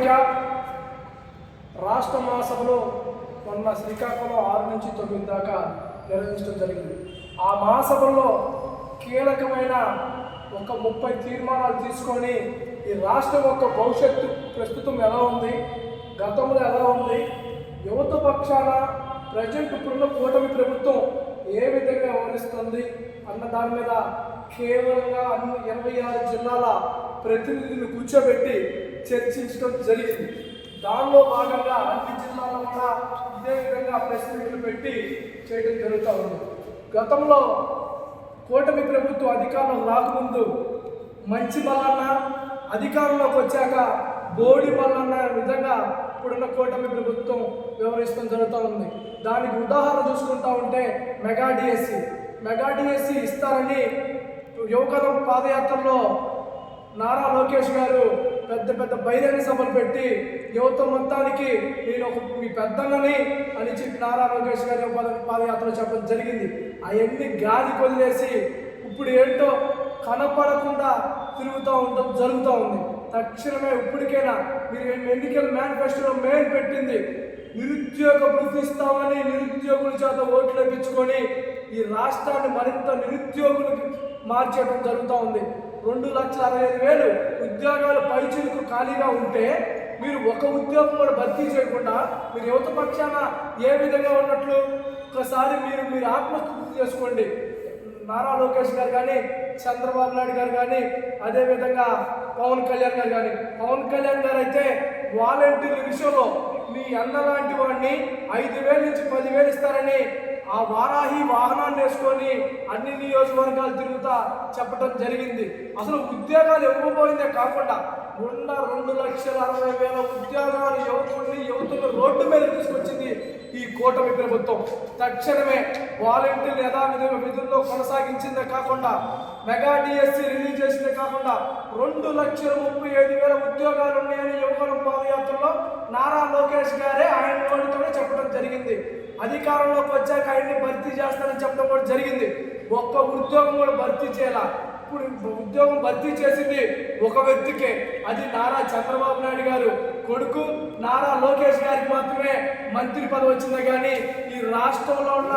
సంఖ్య రాష్ట్ర మహాసభలో మొన్న శ్రీకాకుళం ఆరు నుంచి తొమ్మిది దాకా నిర్వహించడం జరిగింది. ఆ మహాసభలో కీలకమైన ఒక ముప్పై తీర్మానాలు తీసుకొని ఈ రాష్ట్రం యొక్క భవిష్యత్తు ప్రస్తుతం ఎలా ఉంది గతంలో ఎలా ఉంది యువత పక్షాన ప్రజెంట్ ఇప్పుడున్న కూటమి ప్రభుత్వం ఏ విధంగా వ్యవహరిస్తుంది అన్న దాని మీద కేవలంగా అన్ని ఇరవై ఆరు జిల్లాల ప్రతినిధులు కూర్చోబెట్టి చర్చించడం జరిగింది. దానిలో భాగంగా అన్ని జిల్లాలో కూడా ఇదే విధంగా ప్రెస్ మీట్లు పెట్టి చేయడం జరుగుతూ ఉంది. గతంలో కూటమి ప్రభుత్వం అధికారంలో రాకముందు మంచి మల్లన్న అధికారంలోకి వచ్చాక బోడి బలాన్న విధంగా ఇప్పుడున్న కూటమి ప్రభుత్వం వ్యవహరిస్తాం జరుగుతూ ఉంది. దానికి ఉదాహరణ చూసుకుంటా ఉంటే మెగా డిఎస్సి. మెగా డిఎస్సి ఇస్తారని యువకరం పాదయాత్రలో నారా లోకేష్ గారు పెద్ద పెద్ద బహిరంగ సభలు పెట్టి యువత మొత్తానికి నేను ఒక మీ పెద్దన్నని అని చెప్పి నారా లోకేష్ గారి పాదయాత్ర చెప్పడం జరిగింది. అవన్నీ గాలి కొదిలేసి ఇప్పుడు ఏంటో కనపడకుండా తిరుగుతూ ఉండడం జరుగుతూ ఉంది. తక్షణమే ఇప్పటికైనా మీరు ఎన్నికల మేనిఫెస్టోలో మెయిన్ పెట్టింది. నిరుద్యోగ వృత్తి నిరుద్యోగుల చేత ఓట్లు ఇప్పించుకొని ఈ రాష్ట్రాన్ని మరింత నిరుద్యోగులకు మార్చేయడం జరుగుతూ ఉంది. రెండు లక్షల అరవై ఐదు వేలు ఉద్యోగాలు పైచిలకు ఖాళీగా ఉంటే మీరు ఒక ఉద్యోగం కూడా భర్తీ చేయకుండా మీరు యువత పక్షాన ఏ విధంగా ఉన్నట్లు? ఒకసారి మీరు మీరు ఆత్మస్థుతి చేసుకోండి. నారా లోకేష్ గారు కానీ చంద్రబాబు నాయుడు గారు కానీ అదేవిధంగా పవన్ కళ్యాణ్ గారు కానీ పవన్ కళ్యాణ్ గారు అయితే వాలంటీర్ల విషయంలో మీ అన్న లాంటి వాడిని ఐదు వేల నుంచి పదివేలు ఇస్తారని ఆ వారాహి వాహనాన్ని వేసుకొని అన్ని నియోజకవర్గాలు తిరుగుతా చెప్పడం జరిగింది. అసలు ఉద్యోగాలు ఇవ్వబోయిందే కాకుండా ఉన్న రెండు లక్షల అరవై వేల ఉద్యోగాలు కూటమి ప్రభుత్వం తక్షణమే వాలంటీర్లు యథావిధంగా విధుల్లో కొనసాగించిందే కాకుండా మెగా డిఎస్సి రిలీజ్ చేసిందే కాకుండా రెండు లక్షల ముప్పై ఐదు వేల ఉద్యోగాలు ఉన్నాయని యువకులం పాదయాత్రలో నారా లోకేష్ గారే ఆయన నోటితోనే చెప్పడం జరిగింది. అధికారంలోకి వచ్చాక ఆయన్ని భర్తీ చేస్తానని చెప్పడం కూడా జరిగింది. ఒక్క ఉద్యోగం కూడా భర్తీ చేయాల? ఇప్పుడు ఉద్యోగం భర్తీ చేసింది ఒక వ్యక్తికే. అది నారా చంద్రబాబు నాయుడు గారు. కొడుకు నారా లోకేష్ గారికి మాత్రమే మంత్రి పదవి వచ్చింది కానీ ఈ రాష్ట్రంలో ఉన్న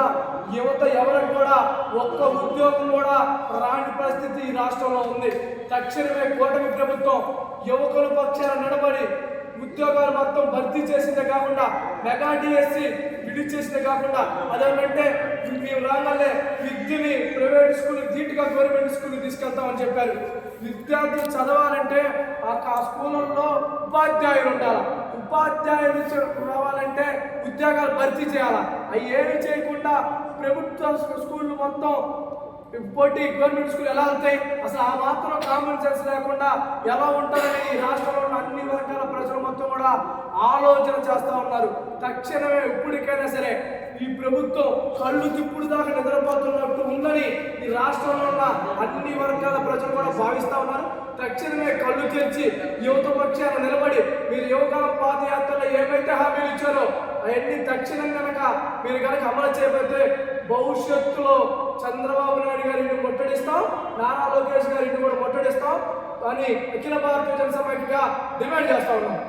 యువత ఎవరికి కూడా ఒక్క ఉద్యోగం కూడా రాని పరిస్థితి ఈ రాష్ట్రంలో ఉంది. తక్షణమే కూటమి ప్రభుత్వం యువకుల పక్షాన నిలబడి ఉద్యోగాలు మొత్తం భర్తీ చేసిందే కాకుండా మెగా డిఎస్సి విడి చేసిందే కాకుండా అదేమంటే మేము రాగానే విద్యని ప్రైవేట్ స్కూల్ ధీటుగా గవర్నమెంట్ స్కూల్ తీసుకెళ్తామని చెప్పారు. విద్యార్థులు చదవాలంటే ఆ ఆ స్కూళ్ళల్లో ఉపాధ్యాయులు ఉండాలి. ఉపాధ్యాయులు రావాలంటే ఉద్యోగాలు భర్తీ చేయాలి. అవి ఏమి చేయకుండా ప్రభుత్వ స్కూళ్ళు మొత్తం పోటీ గవర్నమెంట్ స్కూల్ ఎలా ఉంటాయి అసలు ఆ మాత్రం కామన్ సెన్స్ లేకుండా ఎలా ఉంటారని ఈ రాష్ట్రంలో ఉన్న అన్ని వర్గాల ప్రజలు మొత్తం కూడా ఆలోచన చేస్తూ ఉన్నారు. తక్షణమే ఇప్పటికైనా సరే ఈ ప్రభుత్వం కళ్ళు తిప్పుడు దాకా నిద్రపోతున్నట్టు ఉందని ఈ రాష్ట్రంలో ఉన్న అన్ని వర్గాల ప్రజలు కూడా భావిస్తూ ఉన్నారు. తక్షణమే కళ్ళు తెరిచి యువత పక్షాన నిలబడి మీరు యువకాలం పాదయాత్రలో ఏమైతే హామీలు ఇచ్చారో అవన్నీ తక్షణం కనుక మీరు కనుక అమలు చేయబోతే భవిష్యత్తులో చంద్రబాబు నాయుడు గారిని ముట్టడిస్తాం నారా లోకేష్ గారిని కూడా ముట్టడిస్తాం అని అఖిల భారతీయ జనసమైక్యగా డిమాండ్ చేస్తా ఉన్నాం.